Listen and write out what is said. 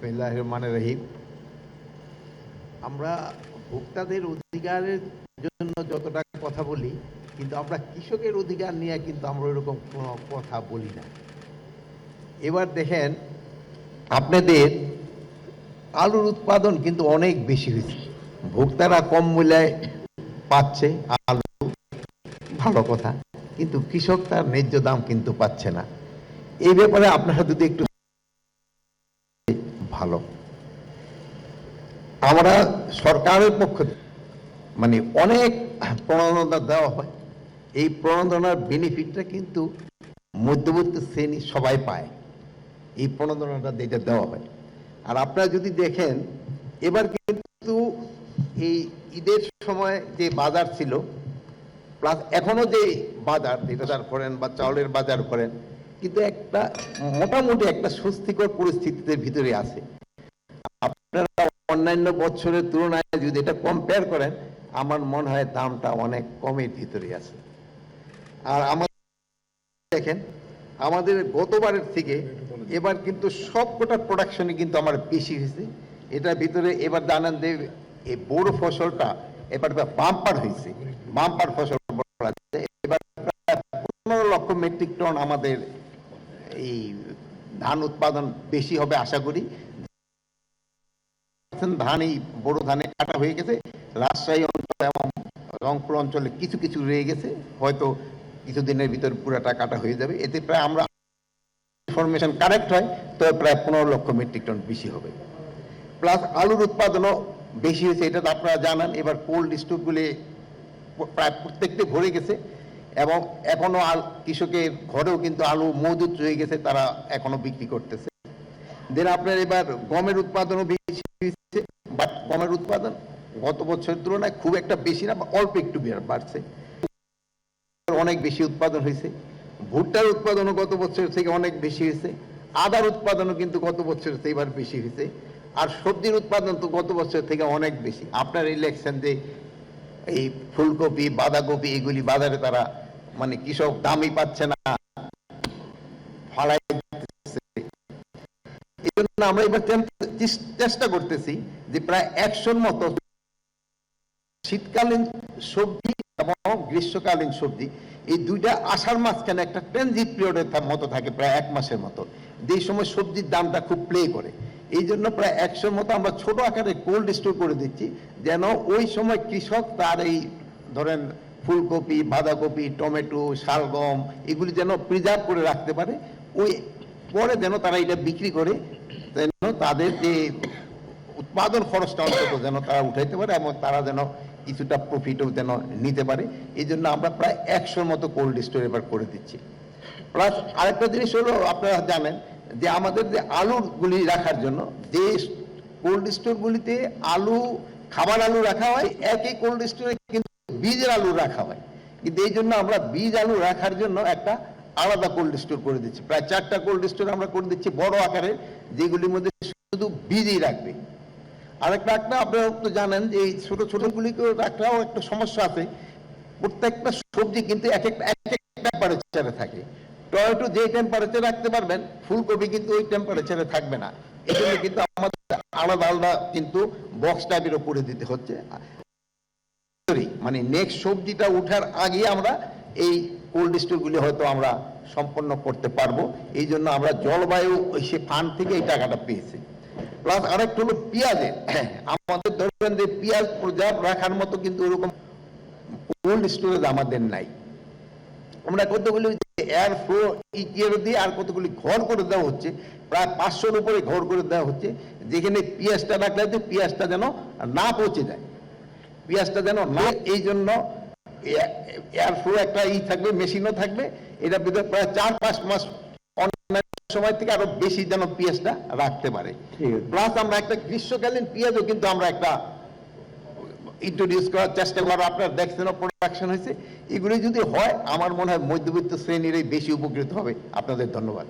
বিসমিল্লাহ রহমান রহিম আমরা ভোক্তাদের অধিকারের জন্য যতটা কথা বলি, কিন্তু আমরা কৃষকের অধিকার নিয়ে কিন্তু আমরা কোনো কথা বলি না। এবার দেখেন, আপনাদের আলুর উৎপাদন কিন্তু অনেক বেশি হয়েছে। ভোক্তারা কম মূল্যে পাচ্ছে আলু, ভালো কথা, কিন্তু কৃষক তার ন্যায্য দাম কিন্তু পাচ্ছে না। এই ব্যাপারে আপনারা যদি একটু ভালো। আমরা সরকারের পক্ষ মানে অনেক প্রণোদনা দেওয়া হয়। এই প্রণোদনার বেনিফিটটা কিন্তু মধ্যবর্তী শ্রেণি সবাই পায়। এই প্রণোদনাটা যেটা দেওয়া হয়। আর আপনারা যদি দেখেন, এবার কিন্তু এই ঈদের সময় যে বাজার ছিল, প্লাস এখনও যে বাজার বাজার করেন বা চাউলের বাজার করেন, কিন্তু একটা মোটামুটি একটা স্বস্তিকর পরিস্থিতিতে ভিতরে আছে। অন্যান্য বছরের তুলনায় যদি এটা কম্পেয়ার করেন, আমার মনে হয় দামটা অনেক কমের ভিতরে আছে। আর আমাদের দেখেন, আমাদের গতবারের থেকে এবার কিন্তু সবকটা প্রোডাকশনে কিন্তু আমার বেশি হয়েছে। এটার ভিতরে এবার জানেন এই বড় ফসলটা এবার বাম্পার হয়েছে। বাম্পার ফসল এবার পনেরো লক্ষ মেট্রিক টন আমাদের এই ধান উৎপাদন বেশি হবে আশা করি। ধান এই বড় ধানে কাটা হয়ে গেছে। রাজশাহী অঞ্চল এবং রংপুর অঞ্চলে কিছু কিছু রয়ে গেছে। হয়তো কিছুদিনের ভিতর পুরাটা কাটা হয়ে যাবে। এতে প্রায় আমরা ইনফরমেশন কারেক্ট হয় তবে প্রায় পনেরো লক্ষ মেট্রিক টন বেশি হবে। প্লাস আলুর উৎপাদনও বেশি হয়েছে, এটা তো আপনারা জানান। এবার কোল্ড স্টোরগুলি প্রায় প্রত্যেকটি ভরে গেছে। এবং এখনও আল কৃষকের ঘরেও কিন্তু আলু মজুত রয়ে গেছে, তারা এখনও বিক্রি করতেছে। দেন আপনার এবার গমের উৎপাদনও বাট গমের উৎপাদন গত বছরের তুলনায় খুব একটা বেশি না অল্প একটু বাড়ছে। অনেক বেশি উৎপাদন হয়েছে। ভুট্টার উৎপাদনও গত বছরের থেকে অনেক বেশি হয়েছে। আদার উৎপাদনও কিন্তু গত বছরের থেকে এবার বেশি হয়েছে। আর সবজির উৎপাদন তো গত বছর থেকে অনেক বেশি। আপনার ইলেকশন যে এই ফুলকপি, বাঁধাকপি, এগুলি বাজারে তারা মানে কৃষক দামই পাচ্ছে না। জন্য আমরা এবার চেষ্টা করতেছি যে প্রায় একশোর মতো শীতকালীন সবজি এবং গ্রীষ্মকালীন সবজি, এই দুইটা মাঝখানে একটা ট্রানজিট পিরিয়ডের মতো থাকে, প্রায় এক মাসের মতো। সময় সবজির দামটা খুব প্লে করে। এই জন্য প্রায় একশোর মতো আমরা ছোট আকারে কোল্ড স্টোর করে দিচ্ছি, যেন ওই সময় কৃষক তার এই ধরেন ফুলকপি, বাঁধাকপি, টমেটো, শালগম, এগুলি যেন প্রিজার্ভ করে রাখতে পারে, ওই পরে যেন তারা এটা বিক্রি করে তাদের যে উৎপাদন খরচটা অন্তত যেন তারা উঠাইতে পারে এবং তারা যেন কিছুটা প্রফিটও যেন নিতে পারে, এই জন্য আমরা প্রায় একশোর মতো কোল্ড স্টোর এবার করে দিচ্ছি। প্লাস আরেকটা জিনিস হলো, আপনারা জানেন যে আমাদের যে আলুগুলি রাখার জন্য, যে কোল্ড স্টোরগুলিতে আলু, খাবার আলু রাখা হয়, একই কোল্ড স্টোরে কিন্তু বীজের আলু রাখা হয়। কিন্তু এই জন্য আমরা বীজ আলু রাখার জন্য একটা আলাদা কোল্ড স্টোর করে দিচ্ছি। প্রায় চারটা কোল্ড স্টোর আমরা করে দিচ্ছি বড় আকারের। যেগুলির মধ্যে শুধু বীজই রাখবে। আরেকটা একটা আপনারা তো জানেন যে এই ছোট ছোটগুলিকেও রাখাও একটা সমস্যা আছে। প্রত্যেকটা সবজি কিন্তু এক একটা এক টেম্পারেচারে থাকে। টমেটো যে টেম্পারেচারে রাখতে পারবেন, ফুলকপি কিন্তু ওই টেম্পারেচারে থাকবে না। এই জন্য কিন্তু আমাদের আলাদা আলাদা কিন্তু বক্স টাইপের উপরে দিতে হচ্ছে। মানে নেক্সট সবজিটা উঠার আগে আমরা এই কোল্ড স্টোরগুলি হয়তো আমরা সম্পন্ন করতে পারব। এই জন্য আমরা জলবায়ু সে ফান্ড থেকে এই টাকাটা পেয়েছি। প্লাস আরেকটা হলো পেঁয়াজের আমাদের ধরবেন যে পেঁয়াজ প্রজাপ রাখার মতো কিন্তু ওরকম কোল্ড স্টোরেজ আমাদের নাই। আমরা কতগুলি এয়ার ফ্লো ইটিয়ার দিয়ে আর কতগুলি ঘর করে দেওয়া হচ্ছে, প্রায় পাঁচশোর উপরে ঘর করে দেওয়া হচ্ছে, যেখানে পেঁয়াজটা রাখলে পেঁয়াজটা যেন না পচে যায়। পেঁয়াজটা যেন না এই জন্য এয়ার ফ্লো একটা ই থাকবে মেশিনও থাকবে। এটা ভিতরে প্রায় চার পাঁচ মাস সময় থেকে আরও বেশি যেন পেঁয়াজটা রাখতে পারে। প্লাস আমরা একটা গ্রীষ্মকালীন পেঁয়াজও কিন্তু আমরা একটা ইন্ট্রোডিউস করার চেষ্টা করার আপনার দেখছেন প্রোডাকশন হয়েছে। এগুলি যদি হয় আমার মনে হয় মধ্যবিত্ত শ্রেণির বেশি উপকৃত হবে। আপনাদের ধন্যবাদ।